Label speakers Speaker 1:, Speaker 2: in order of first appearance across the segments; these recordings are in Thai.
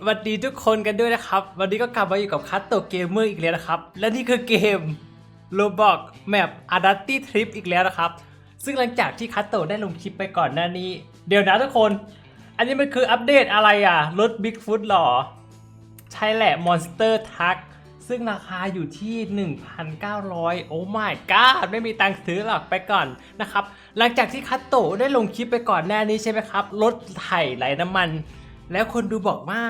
Speaker 1: สวัสดีทุกคนกันด้วยนะครับ วันนี้ก็กลับมาอยู่กับคัตโตเกมเมอร์อีกแล้วนะครับ และนี่คือเกม Roblox Map a d a t i Trip อีกแล้วนะครับ ซึ่งหลังจากที่คัตโตได้ลงคลิปไปก่อนหน้านี้ เดี๋ยวนะทุกคน อันนี้มันคืออัปเดตอะไรอะ รถ Bigfoot หรอ ใช่แหละ Monster Truck ซึ่งราคาอยู่ที่ 1,900 โอ้ my god ไม่มีตังค์ซื้อหรอกไปก่อนนะครับ หลังจากที่คัตโตได้ลงคลิปไปก่อนหน้านี้ใช่ไหมครับ รถไถไหลน้ำมัน แล้วคนดูบอกว่า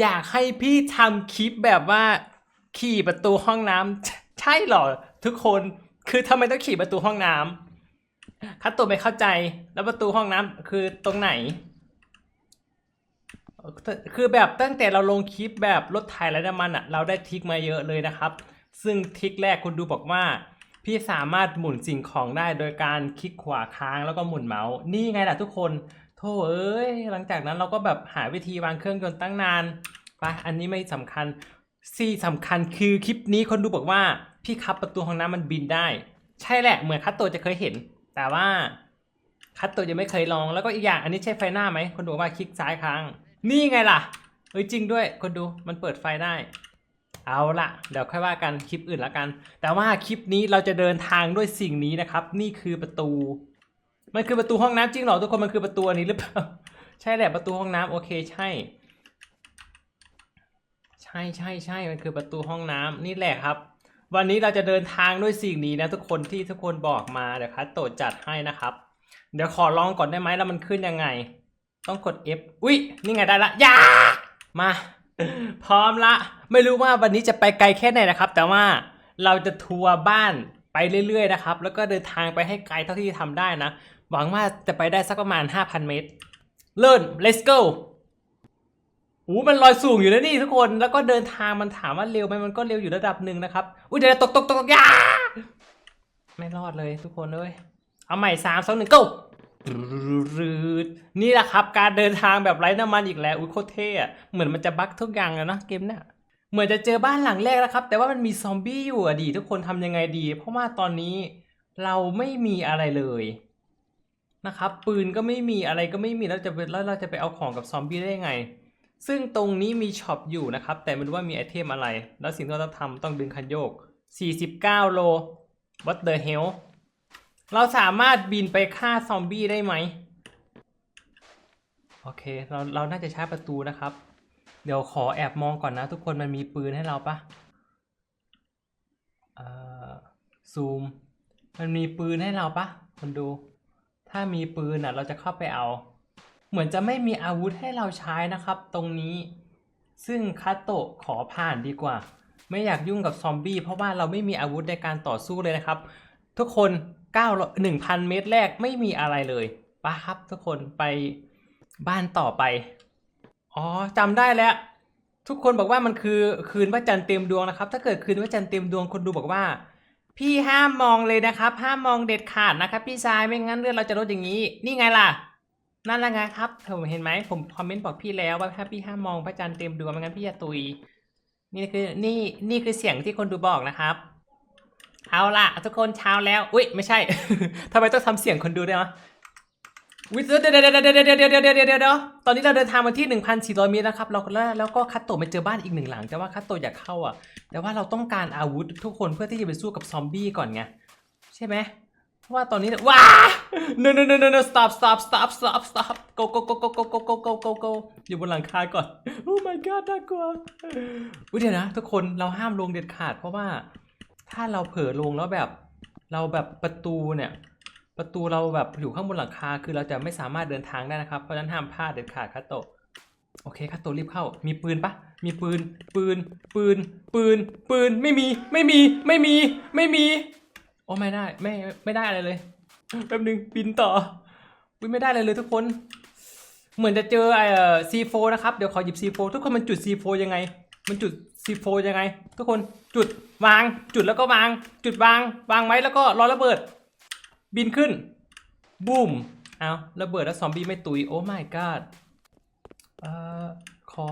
Speaker 1: อยากให้พี่ทำคลิปแบบว่า ขี่ประตูห้องน้ำใช่เหรอ ทุกคนคือทำไมต้องขี่ประตูห้องน้ำคัตโตะไม่เข้าใจแล้วประตูห้องน้ำคือตรงไหน คือแบบตั้งแต่เราลงคลิปแบบรถไถและน้ำมันอะ เราได้ทิกมาเยอะเลยนะครับ ซึ่งทิกแรกคุณดูบอกว่าพี่สามารถหมุนสิ่งของได้โดยการคลิกขวาค้างแล้วก็หมุนเมาส์นี่ไงล่ะทุกคน โธ่เอ้ย หลังจากนั้นเราก็แบบหาวิธีวางเครื่องยนต์ตั้งนานไปอันนี้ไม่สำคัญที่สำคัญคือคลิปนี้คนดูบอกว่า พี่ขับประตูห้องน้ำมันบินได้ ใช่แหละเหมือนคัตโตจะเคยเห็น แต่ว่าคัตโตยังไม่เคยลองแล้วก็อีกอย่างอันนี้ใช่ไฟหน้าไหมคนดูว่าคลิกซ้ายค้าง นี่ไงล่ะเอ้ยจริงด้วยคนดูมันเปิดไฟได้ เอาละเดี๋ยวค่อยว่ากันคลิปอื่นละกัน แต่ว่าคลิปนี้เราจะเดินทางด้วยสิ่งนี้นะครับ นี่คือประตู มันคือประตูห้องน้ำจริงเหรอทุกคนมันคือประตูอันนี้หรือเปล่า ใช่แหละประตูห้องน้ำโอเคใช่ ใช่ใช่ใช่มันคือประตูห้องน้ำนี่แหละครับ วันนี้เราจะเดินทางด้วยสิ่งนี้นะทุกคนที่ทุกคนบอกมาเดี๋ยวคัตโตจัดให้นะครับ เดี๋ยวขอลองก่อนได้ไหมแล้วมันขึ้นยังไง ต้องกด F อุ้ยนี่ไงได้ละยามา พร้อมละ ไม่รู้ว่าวันนี้จะไปไกลแค่ไหนนะครับ แต่ว่าเราจะทัวร์บ้านไปเรื่อยๆนะครับ แล้วก็เดินทางไปให้ไกลเท่าที่ทำได้นะ หวังว่าจะไปได้สักประมาณ 5,000 เมตร เลิ่น let's go โอ้มันลอยสูงอยู่นะนี่ทุกคน แล้วก็เดินทางมันถามว่าเร็วไหมมันก็เร็วอยู่ระดับหนึ่งนะครับ อุ้ยเดี๋ยวตกตกตกตกยาไม่รอดเลยทุกคนเลยเอาใหม่สามสองหนึ่ง go นี่แหละครับ การเดินทางแบบไร้น้ำมันอีกแล้วอุ้ยโคตรเท่อะเหมือนมันจะบั๊กทุกอย่างเลยนะเกมเนี่ยเหมือนจะเจอบ้านหลังแรกแล้วครับ แต่ว่ามันมีซอมบี้อยู่อะดี ทุกคนทำยังไงดี เพราะว่าตอนนี้เราไม่มีอะไรเลย นะครับปืนก็ไม่มีอะไรก็ไม่มีแล้วจะไปแล้วเราจะไปเอาของกับซอมบี้ได้ยังไง ซึ่งตรงนี้มีช็อปอยู่นะครับ แต่ไม่รู้ว่ามีไอเทมอะไร แล้วสิ่งที่เราต้องทำต้องดึงคันโยก 49 โล what the hell เราสามารถบินไปฆ่าซอมบี้ได้ไหมโอเคเราเราน่าจะใช้ประตูนะครับ เดี๋ยวขอแอบมองก่อนนะ ทุกคนมันมีปืนให้เราปะเอ่อซูม มันมีปืนให้เราปะคนดู ถ้ามีปืนอะเราจะเข้าไปเอา เหมือนจะไม่มีอาวุธให้เราใช้นะครับ ตรงนี้ ซึ่งคาโตะขอผ่านดีกว่า ไม่อยากยุ่งกับซอมบี้เพราะว่าเราไม่มีอาวุธในการต่อสู้เลยนะครับ ทุกคน9 1,000 เมตรแรกไม่มีอะไรเลยปะครับทุกคนไปบ้านต่อไป อ๋อจำได้แล้ว ทุกคนบอกว่ามันคือคืนพระจันทร์เต็มดวงนะครับ ถ้าเกิดคืนพระจันทร์เต็มดวงคนดูบอกว่า พี่ห้ามมองเลยนะครับ ห้ามมองเด็ดขาดนะครับ พี่ชายไม่งั้นเลือดเราจะลดอย่างนี้ นี่ไงล่ะ นั่นแหละไงครับผมเห็นไหมผมคอมเมนต์บอกพี่แล้วว่าถ้าพี่ห้ามมองพระจันทร์เต็มดวงไม่งั้นพี่จะตุย นี่คือนี่นี่คือเสียงที่คนดูบอกนะครับ เอาล่ะ ทุกคนเช้าแล้ว อุ้ยไม่ใช่ ทำไมต้องทำเสียงคนดูด้วยวะ วิเดี๋ยวเดี๋ยวเดี๋ยวเดี๋ยวเดี๋ยวเดี๋ยวเดี๋ยวเดี๋ยวตอนนี้เราเดินทางมาที่ 1,400 เมตรนะครับเราแล้วแล้วก็คัตโตะมาเจอบ้านอีกหนึ่งหลัง แต่ว่าคัตโตะอยากเข้าอะ แต่ว่าเราต้องการอาวุธทุกคนเพื่อที่จะไปสู้กับซอมบี้ก่อนไง ใช่ไหมเพราะว่าตอนนี้ว้า no no no no no stop stop stop stop stop go go go go go go go go go go อยู่บนหลังคาก่อน oh my god น่ากลัวอุ้ยเดี๋ยวนะทุกคนเราห้ามลงเด็ดขาด เพราะว่าถ้าเราเผลอลงแล้วแบบเราแบบประตูเนี่ย ประตูเราแบบอยู่ข้างบนหลังคาคือเราจะไม่สามารถเดินทางได้นะครับ เพราะฉะนั้นห้ามพลาดเด็ดขาดคาโตะโอเคคาโตะรีบเข้า มีปืนปะมีปืน ปืน ปืน ปืน ปืน ไม่มี ไม่มี ไม่มี ไม่มี โอ้ไม่ได้ ไม่ ไม่ได้อะไรเลย แป๊บนึงบินต่ออุ๊ยไม่ได้เลยเลยทุกคน เหมือนจะเจอไอ้ซีโฟนะครับ เดี๋ยวขอหยิบซีโฟทุกคนมันจุดซีโฟยังไง มันจุดซีโฟยังไง ทุกคน จุดวาง จุดแล้วก็วาง จุดวาง วางไว้แล้วก็รอระเบิด บินขึ้น บูมเอาระเบิดแล้วซอมบี้ไม่ตุย โอ้ my god เอ่อ ขอ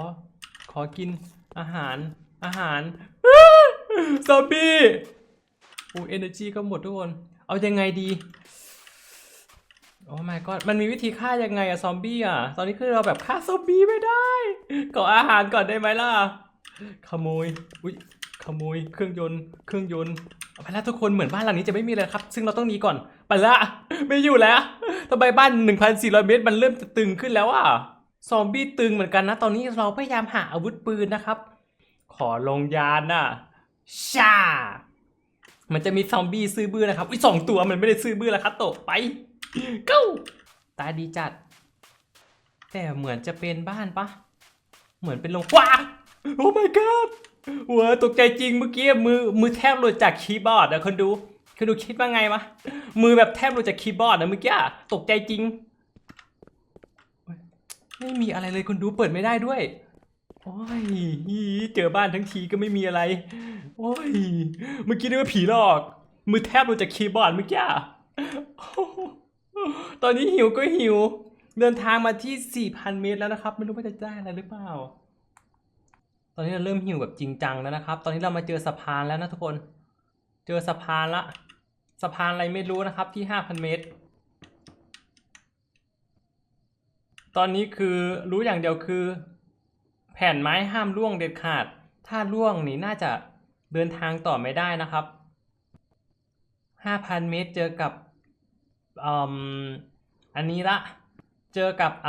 Speaker 1: ขอกินอาหาร อาหาร ซอมบี้ โอ้เอเนอร์จีก็หมดทุกคน เอายังไงดี โอ้ my god มันมีวิธีฆ่ายังไงอะซอมบี้อะตอนนี้คือเราแบบฆ่าซอมบี้ไม่ได้ ขออาหารก่อนได้ไหมล่ะ ขโมย อุ้ย ขโมยเครื่องยนต์เครื่องยนต์เอาไปแล้วทุกคนเหมือนบ้านหลังนี้จะไม่มีเลยครับ ซึ่งเราต้องหนีก่อนไปละไม่อยู่แล้วทำไมบ้าน 1,400 เมตรมันเริ่มจะตึงขึ้นแล้วอะซอมบี้ตึงเหมือนกันนะ ตอนนี้เราพยายามหาอาวุธปืนนะครับ ขอลงยานน่ะชา มันจะมีซอมบี้ซื้อบื้อนะครับอุ้ยสองตัวมันไม่ได้ซื้อบื้อแล้วครับตะไปก้าตาดีจัด แต่เหมือนจะเป็นบ้านปะเหมือนเป็นโรงว้าโอ้ my god หัวตกใจจริงเมื่อกี้มือมือแทบหลุดจากคีย์บอร์ดอะคนดูคนดูคิดว่าไงวะมือแบบแทบหลุดจากคีย์บอร์ดนะเมื่อกี้ตกใจจริง ไม่มีอะไรเลยคนดูเปิดไม่ได้ด้วยโอ้ยเจอบ้านทั้งทีก็ไม่มีอะไร โอ้ยเมื่อกี้นึกว่าผีหลอก มือแทบหลุดจากคีย์บอร์ดเมื่อกี้ตอนนี้หิวก็หิว เดินทางมาที่ 4,000 เมตรแล้วนะครับ ไม่รู้ว่าจะได้อะไรหรือเปล่า อนนี้เราเริ่มหิวแบบจริงจังแล้วนะครับ ตอนนี้เรามาเจอสะพานแล้วนะทุกคน เจอสะพานละ สะพานอะไรไม่รู้นะครับที่5,000เมตร ตอนนี้คือรู้อย่างเดียวคือ แผ่นไม้ห้ามล่วงเด็ดขาด ถ้าล่วงนี่น่าจะเดินทางต่อไม่ได้นะครับ5,000เมตรเจอกับอ,อันนี้ละ เจอกับอ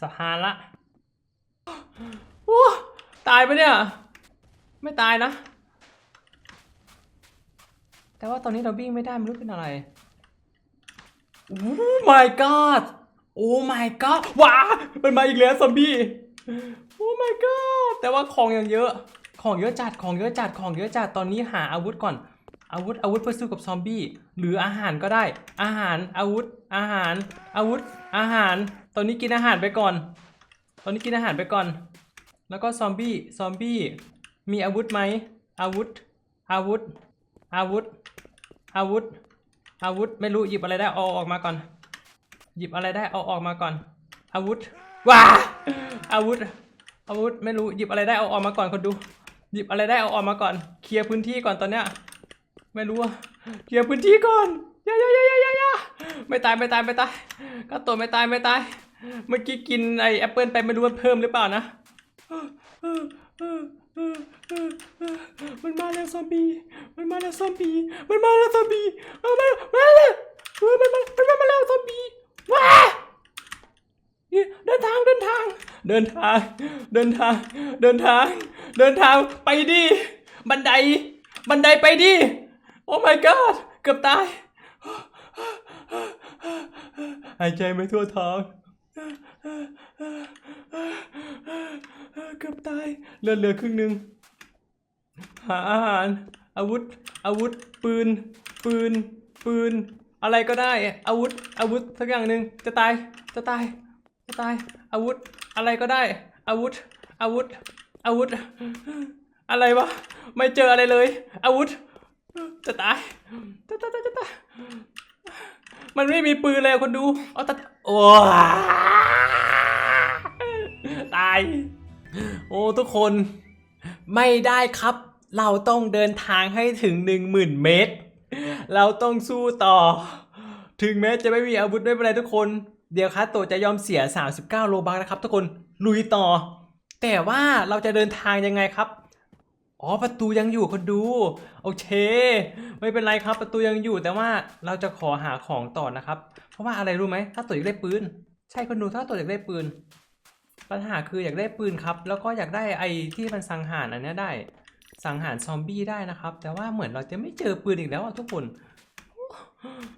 Speaker 1: สะพานละโอ้ ตายปะเนี่ย ไม่ตายนะ แต่ว่าตอนนี้เราวิ่งไม่ได้ไม่รู้เป็นอะไรโอ้ my god โอ้ my god ว้ามันมาอีกแล้วซอมบี้โอ้ my god แต่ว่าของอย่างเยอะ ของเยอะจัดของเยอะจัดของเยอะจัดตอนนี้หาอาวุธก่อน อาวุธอาวุธเพื่อสู้กับซอมบี้หรืออาหารก็ได้ อาหารอาวุธอาหาร อาวุธอาหาร ตอนนี้กินอาหารไปก่อน ตอนนี้กินอาหารไปก่อน แล้วก็ซอมบี้ ซอมบี้ มีอาวุธไหม อาวุธ อาวุธ อาวุธ อาวุธ อาวุธ ไม่รู้หยิบอะไรได้เอาออกมาก่อน หยิบอะไรได้เอาออกมาก่อน อาวุธ ว้า อาวุธ อาวุธ ไม่รู้หยิบอะไรได้เอาออกมาก่อนคนดู หยิบอะไรได้เอาออกมาก่อน เคลียร์พื้นที่ก่อนตอนเนี้ย ไม่รู้อะเคลียร์พื้นที่ก่อนยายายายายายาไม่ตายไม่ตายไม่ตาย ก็ตัวไม่ตายไม่ตาย เมื่อกี้กินไอแอปเปิลไปไม่รู้ว่าเพิ่มหรือเปล่านะ มันมาแล้วซอมบี้ มันมาแล้วซอมบี้ มันมาแล้วซอมบี้มันมามาแล้วเออมันมามันมาแล้วซอมบี้ว้าเดินทางเดินทาง เดินทาง เดินทาง เดินทาง เดินทางไปดิ บันได บันไดไปดิ โอ้ my god เกือบตาย หายใจไม่ทั่วท้อง เกือบตายเลือดเหลือครึ่งหนึ่งหาอาหาร อาวุธ อาวุธ ปืน ปืน ปืน อะไรก็ได้ อาวุธ อาวุธสักอย่างหนึ่งจะตาย จะตาย จะตาย อาวุธ อะไรก็ได้ อาวุธ อาวุธ อาวุธ อะไรวะ ไม่เจออะไรเลย อาวุธ จะตาย จะตาย จะตาย มันไม่มีปืนเลยคนดู เอาแต่โอ้ตาย โอ้ทุกคนไม่ได้ครับ เราต้องเดินทางให้ถึงหนึ่งหมื่นเมตร เราต้องสู้ต่อ ถึงแม้จะไม่มีอาวุธไม่เป็นไรทุกคน เดี๋ยวคัสโตะจะยอมเสีย 39 โลบักนะครับ ทุกคนลุยต่อ แต่ว่าเราจะเดินทางยังไงครับอ๋อประตูยังอยู่คนดูโอเค ไม่เป็นไรครับ ประตูยังอยู่แต่ว่าเราจะขอหาของต่อนะครับ เพราะว่าอะไรรู้ไหมถ้าตัวอยากได้ปืน ใช่คนดูถ้าตัวอยากได้ปืน ปัญหาคืออยากได้ปืนครับ แล้วก็อยากได้ไอ้ที่มันสังหารอันเนี้ยได้ สังหารซอมบี้ได้นะครับ แต่ว่าเหมือนเราจะไม่เจอปืนอีกแล้วทุกคน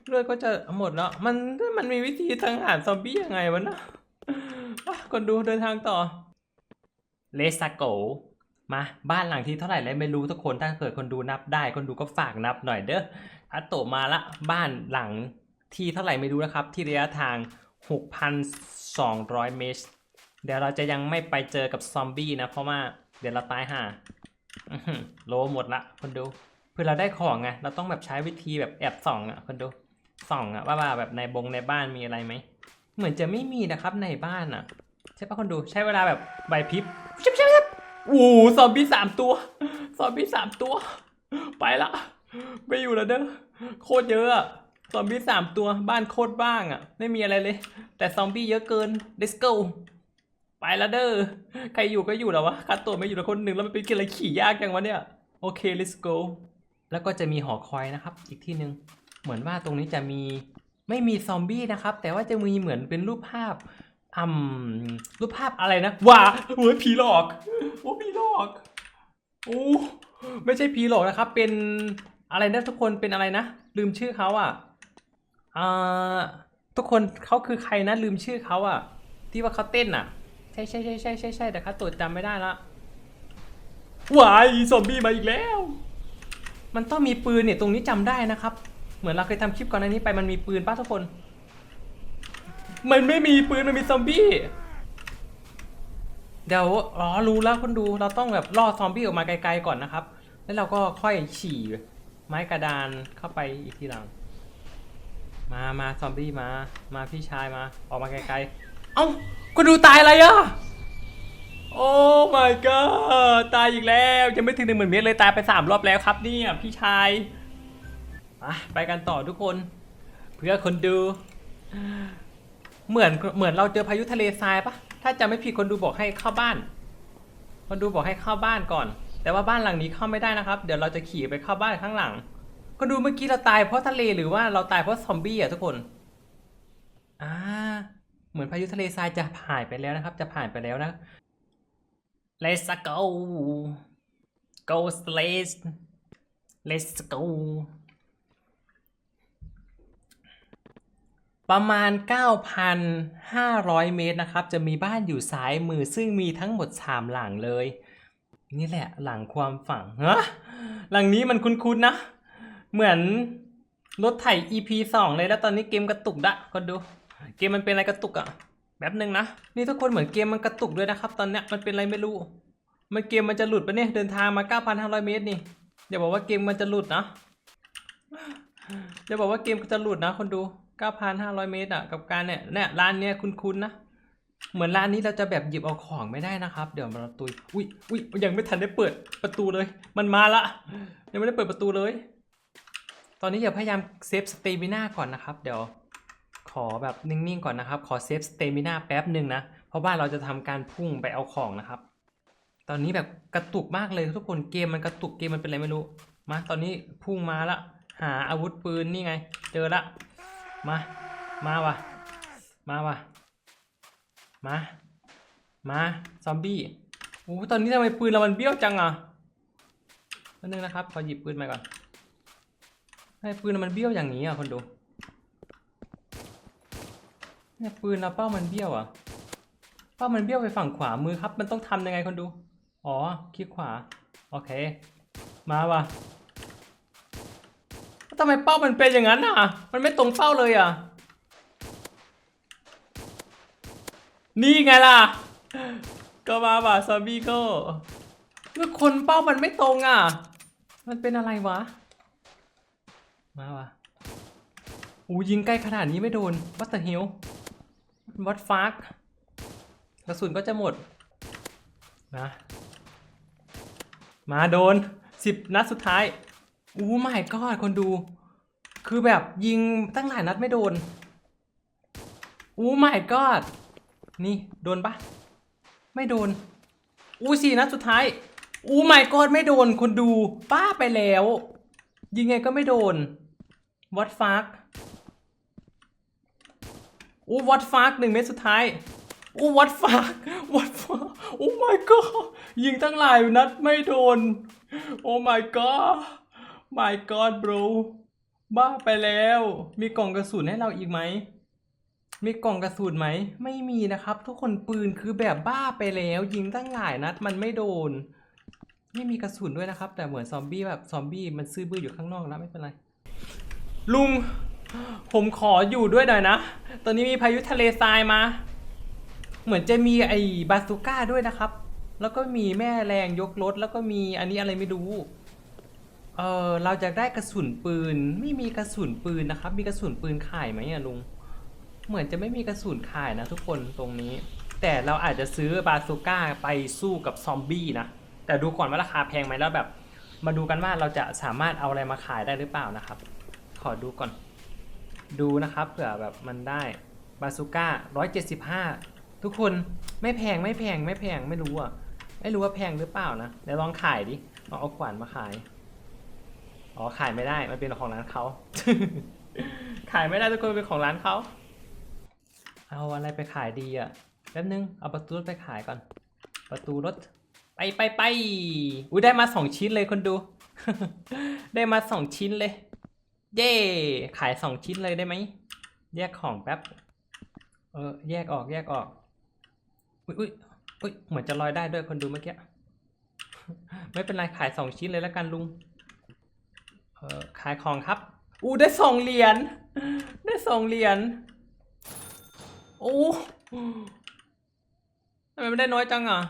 Speaker 1: เลือดก็จะหมดแล้ว มันมันมีวิธีสังหารซอมบี้ยังไงวะนะอะคนดูเดินทางต่อเลสโกมาบ้านหลังที่เท่าไหร่แล้วไม่รู้ทุกคนถ้าเกิดคนดูนับได้ คนดูก็ฝากนับหน่อยเด้ออาโตมาละบ้านหลังที่เท่าไหร่ไม่รู้นะครับ ที่ระยะทาง 6,200 เมตร เดี๋ยวเราจะยังไม่ไปเจอกับซอมบี้นะ เพราะว่าเดี๋ยวเราตายห่าโลหมดละคนดูเพื่อเราได้ของไงเราต้องแบบใช้วิธีแบบแอบส่องอะคนดูส่องอะว่าว่าแบบในบงในบ้านมีอะไรไหมเหมือนจะไม่มีนะครับในบ้านอะ ใช่ปะคนดูใช้เวลาแบบใบพริบชิบชิบชิบโอ้ซอมบี้สามตัวซอมบี้สามตัว ไปละไม่อยู่แล้วเด้อโคตรเยอะอะซอมบี้สามตัวบ้านโคตรบ้างอะไม่มีอะไรเลย แต่ซอมบี้เยอะเกิน let's go ไปแล้วเด้อ ใครอยู่ก็อยู่แล้ววะคัดตัวไม่อยู่แล้วคนหนึ่งแล้วมันเป็นกินอะไรขี่ยากจังวะเนี่ย โอเค let's go แล้วก็จะมีหอคอยนะครับ อีกที่หนึ่งเหมือนว่าตรงนี้จะมีไม่มีซอมบี้นะครับ แต่ว่าจะมีเหมือนเป็นรูปภาพอืมรูปภาพอะไรนะว้าโอ้ยผีหลอกโอ้ผีหลอกโอ้ไม่ใช่ผีหลอกนะครับ เป็นอะไรนะทุกคนเป็นอะไรนะ ลืมชื่อเขาอะอ่าทุกคนเขาคือใครนะลืมชื่อเขาอะ ที่ว่าเขาเต้นอะ ช่ใช่ใช่ใช่ใช่ใช่แต่เขาตรวจจำไม่ได้ละวายซอมบี้มาอีกแล้ว มันต้องมีปืนเนี่ยตรงนี้จำได้นะครับ เหมือนเราเคยทำคลิปก่อนหน้านี้ไปมันมีปืนป้าทุกคน มันไม่มีปืนมันมีซอมบี้เดี๋ยวอ๋อรู้แล้วคนดูเราต้องแบบล่อซอมบี้ออกมาไกลๆก่อนนะครับ แล้วเราก็ค่อยฉี่ไม้กระดานเข้าไปอีกทีหลัง มามาซอมบี้มา มาพี่ชายมา ออกมาไกลๆ เอ้าก็ดูตายอะไรอะ โอ้ my god ตายอีกแล้วยังไม่ถึงหนึ่งหมื่นเมตรเลยตายไปสามรอบแล้วครับเนี่ยพี่ชายอะไปกันต่อทุกคน เพื่อคนดู เหมือนเหมือนเราเจอพายุทะเลทรายปะถ้าจะไม่ผิดคนดูบอกให้เข้าบ้าน คนดูบอกให้เข้าบ้านก่อน แต่ว่าบ้านหลังนี้เข้าไม่ได้นะครับ เดี๋ยวเราจะขี่ไปเข้าบ้านข้างหลังคนดูเมื่อกี้เราตายเพราะทะเลหรือว่าเราตายเพราะซอมบี้อะทุกคนอ่า เหมือนพายุทะเลทรายจะผ่านไปแล้วนะครับ จะผ่านไปแล้วนะ Let's go go slash Let's go ประมาณ 9,500 เมตรนะครับ จะมีบ้านอยู่ซ้ายมือซึ่งมีทั้งหมด 3 หลังเลย นี่แหละหลังความฝังฮะหลังนี้มันคุ้นๆนะ เหมือนรถไถ EP 2 เลยแล้วตอนนี้เกมกระตุกดะคนดู เกมมันเป็นอะไรกระตุกอะแบบนึงนะ นี่ทุกคนเหมือนเกมมันกระตุกด้วยนะครับ ตอนเนี้ยมันเป็นอะไรไม่รู้ มันเกมมันจะหลุดปะเนี่ยเดินทางมา 9,500 เมตรนี่อย่าบอกว่าเกมมันจะหลุดนะอย่าบอกว่าเกมจะหลุดนะ คนดู 9,500 เมตรอะกับการเนี่ยเนี่ยร้านเนี้ยคุ้นๆนะเหมือนร้านนี้เราจะแบบหยิบเอาของไม่ได้นะครับ เดี๋ยวเราตุยอุ้ยอุ้ยยังไม่ทันได้เปิดประตูเลย มันมาละยังไม่ได้เปิดประตูเลย ตอนนี้อย่าพยายามเซฟสเตมิน่าก่อนนะครับ เดี๋ยว ขอแบบนิ่งๆก่อนนะครับ ขอเซฟสเตมิน่าแป๊บหนึ่งนะ เพราะว่าเราจะทำการพุ่งไปเอาของนะครับ ตอนนี้แบบกระตุกมากเลยทุกคนเกมมันกระตุกเกมมันเป็นอะไรไม่รู้ มา ตอนนี้พุ่งมาละ หาอาวุธปืนนี่ไง เจอละ มา มาวะมาวะมา มาซอมบี้โอ้ตอนนี้ทำไมปืนเรามันเบี้ยวจังอะนิดนึงนะครับขอหยิบปืนมาก่อนทำไมปืนมันเบี้ยวอย่างนี้อะคนดู เนี่ยปืนเราเป้ามันเบี้ยวอะ เป้ามันเบี้ยวไปฝั่งขวามือครับ มันต้องทำยังไงคนดู อ๋อ คลิกขวา โอเค มาวะทำไมเป้ามันเป็นอย่างนั้นอะ มันไม่ตรงเป้าเลยอะ นี่ไงล่ะ ก็มาว่ะซอมบี้ก็เมื่อคนเป้ามันไม่ตรงอะ มันเป็นอะไรวะ มาว่ะ อูยิงใกล้ขนาดนี้ไม่โดนวัตเตอร์ฮิล วัดฟากกระสุนก็จะหมดนะมาโดนสิบนัดสุดท้าย อู้ไม่ก็คนดู คือแบบยิงตั้งหลายนัดไม่โดน อู้ไม่ก็นี่โดนปะไม่โดน อู้สี่นัดสุดท้าย อู้ไม่ก็ไม่โดนคนดู ป้าไปแล้ว ยิงไงก็ไม่โดนวัดฟาก อู้วัดฟากหนึ่งเม็ดสุดท้ายอู้วัดฟากวัดฟากโอ้ my god ยิงตั้งหลายนัดไม่โดน โอ้ my god my god bro บ้าไปแล้ว มีกล่องกระสุนให้เราอีกไหม มีกล่องกระสุนไหม ไม่มีนะครับ ทุกคนปืนคือแบบบ้าไปแล้ว ยิงตั้งหลายนัดมันไม่โดน ไม่มีกระสุนด้วยนะครับ แต่เหมือนซอมบี้แบบซอมบี้มันซื่อบื้ออยู่ข้างนอกแล้วไม่เป็นไร ลุง ผมขออยู่ด้วยหน่อยนะ ตอนนี้มีพายุทะเลทรายมา เหมือนจะมีไอ้บาซูก้าด้วยนะครับ แล้วก็มีแม่แรงยกรถ แล้วก็มีอันนี้อะไรไม่รู้ เออเราจะได้กระสุนปืน ไม่มีกระสุนปืนนะครับ มีกระสุนปืนขายไหมอะลุง เหมือนจะไม่มีกระสุนขายนะทุกคนตรงนี้ แต่เราอาจจะซื้อบาซูก้าไปสู้กับซอมบี้นะ แต่ดูก่อนว่าราคาแพงไหมแล้วแบบ มาดูกันว่าเราจะสามารถเอาอะไรมาขายได้หรือเปล่านะครับ ขอดูก่อน ดูนะครับเผื่อแบบมันได้บาซูก้า175 ทุกคนไม่แพงไม่แพงไม่แพงไม่รู้อะไม่รู้ว่าแพงหรือเปล่านะเดี๋ยวลองขายดิลองเอาขวานมาขายอ๋อขายไม่ได้มันเป็นของร้านเขาขายไม่ได้ทุกคนเป็นของร้านเขาเอาอะไรไปขายดีอะแป๊บนึงเอาประตูรถไปขายก่อน ประตูรถไปไปไปอุ้ยได้มาสองชิ้นเลยคนดู ได้มาสองชิ้นเลย เย่ขายสองชิ้นเลยได้ไหม แยกของแป๊บ เออ แยกออกแยกออก อุ้ยอุ้ยอุ้ยเหมือนจะลอยได้ด้วยคนดูเมื่อกี้ ไม่เป็นไรขายสองชิ้นเลยแล้วกันลุง เออขายของครับ อู้ได้สองเหรียญ ได้สองเหรียญ โอ้ทำไมไม่ได้น้อยจังอะ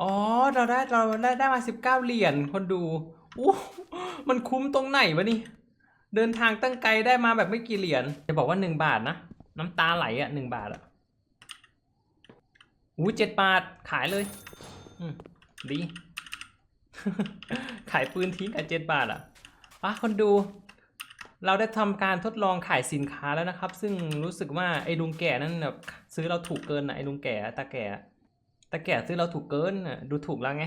Speaker 1: อ๋อ เราได้เราได้ได้มาสิบเก้าเหรียญคนดูอู้มันคุ้มตรงไหนวะนี่ เดินทางตั้งไกลได้มาแบบไม่กี่เหรียญจะบอกว่าหนึ่งบาทนะ น้ำตาไหลอะหนึ่งบาทอะอู้เจ็ดบาทขายเลยอืมดี ขายปืนทิ้งกับเจ็ดบาทอะอะคนดู เราได้ทำการทดลองขายสินค้าแล้วนะครับ ซึ่งรู้สึกว่าไอ้ลุงแก่นั่นแบบซื้อเราถูกเกินนะไอ้ลุงแก่ตาแก่ ตาแก่ซื้อเราถูกเกินดูถูกเราไง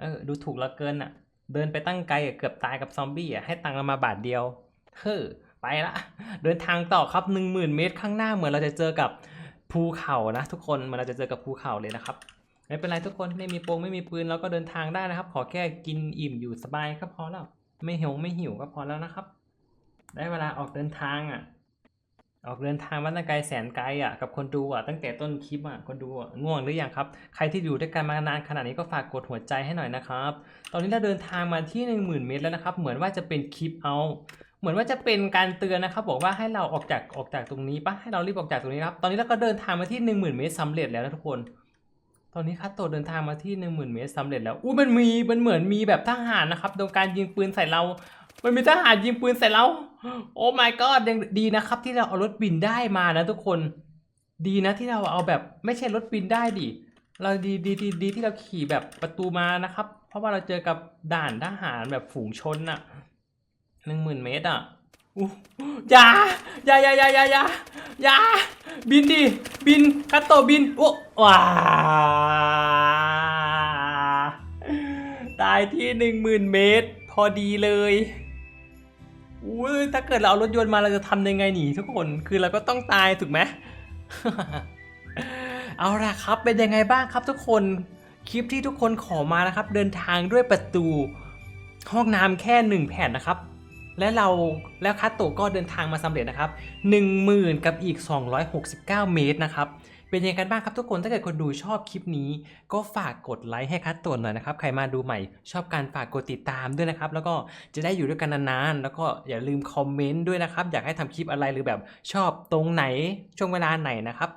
Speaker 1: เออ ดูถูกเราเกินอะ เดินไปตั้งไกลเกือบตายกับซอมบี้อะ ให้ตังเรามาบาทเดียว เฮ้อ ไปละ เดินทางต่อครับหนึ่งหมื่นเมตรข้างหน้าเหมือนเราจะเจอกับภูเขานะ ทุกคนเหมือนเราจะเจอกับภูเขาเลยนะครับ ไม่เป็นไรทุกคน ไม่มีโปงไม่มีปืนเราก็เดินทางได้นะครับ ขอแค่กินอิ่มอยู่สบายก็พอแล้ว ไม่หิวไม่หิวก็พอแล้วนะครับ ได้เวลาออกเดินทางอะ ออกเดินทางมาตั้งไกลแสนไกลอะกับคนดูอะตั้งแต่ต้นคลิปอะคนดูอะง่วงหรือยังครับ ใครที่อยู่ด้วยกันมานานขนาดนี้ก็ฝากกดหัวใจให้หน่อยนะครับ ตอนนี้เราเดินทางมาที่หนึ่งหมื่นเมตรแล้วนะครับ เหมือนว่าจะเป็นคลิปเอา เหมือนว่าจะเป็นการเตือนนะครับ บอกว่าให้เราออกจากออกจากตรงนี้ปะให้เรารีบออกจากตรงนี้ครับตอนนี้เราก็เดินทางมาที่หนึ่งหมื่นเมตรสำเร็จแล้วนะทุกคน ตอนนี้คัตโตเดินทางมาที่หนึ่งหมื่นเมตรสำเร็จแล้วอู้มันมีมันเหมือนมีแบบทหารนะครับโดนการยิงปืนใส่เรา มันมีทหารยิงปืนใส่เรา โอ้ my god ยังดีนะครับ ที่เราเอารถบินได้มานะทุกคน ดีนะที่เราเอาแบบไม่ใช่รถบินได้ดิ เราดีดีดีดีที่เราขี่แบบประตูมานะครับ เพราะว่าเราเจอกับด่านทหารแบบฝูงชนน่ะหนึ่งหมื่นเมตรอะอู้อย่าอย่าอย่าอย่าอย่าอย่าอย่าบินดิบินคัตโตบินโอ้ว้าตายที่หนึ่งหมื่นเมตร พอดีเลย อุ้ยถ้าเกิดเราเอารถยนต์มาเราจะทำยังไงหนีทุกคนคือเราก็ต้องตายถูกไหม เอาล่ะครับเป็นยังไงบ้างครับทุกคนคลิปที่ทุกคนขอมานะครับ เดินทางด้วยประตูห้องน้ำแค่หนึ่งแผ่นนะครับ และเราแล้วคัตโตะก็เดินทางมาสำเร็จนะครับ 10,000 กับอีก 269 เมตรนะครับ เป็นยังไงกันบ้างครับทุกคนถ้าเกิดคนดูชอบคลิปนี้ ก็ฝากกดไลค์ให้คัตโตะหน่อยนะครับใครมาดูใหม่ชอบการฝากกดติดตามด้วยนะครับ แล้วก็จะได้อยู่ด้วยกันนานๆแล้วก็อย่าลืมคอมเมนต์ด้วยนะครับ อยากให้ทำคลิปอะไรหรือแบบชอบตรงไหนช่วงเวลาไหนนะครับ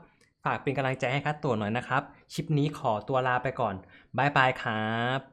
Speaker 1: ฝากเป็นกำลังใจให้คัตโตะหน่อยนะครับคลิปนี้ขอตัวลาไปก่อนบายบายครับ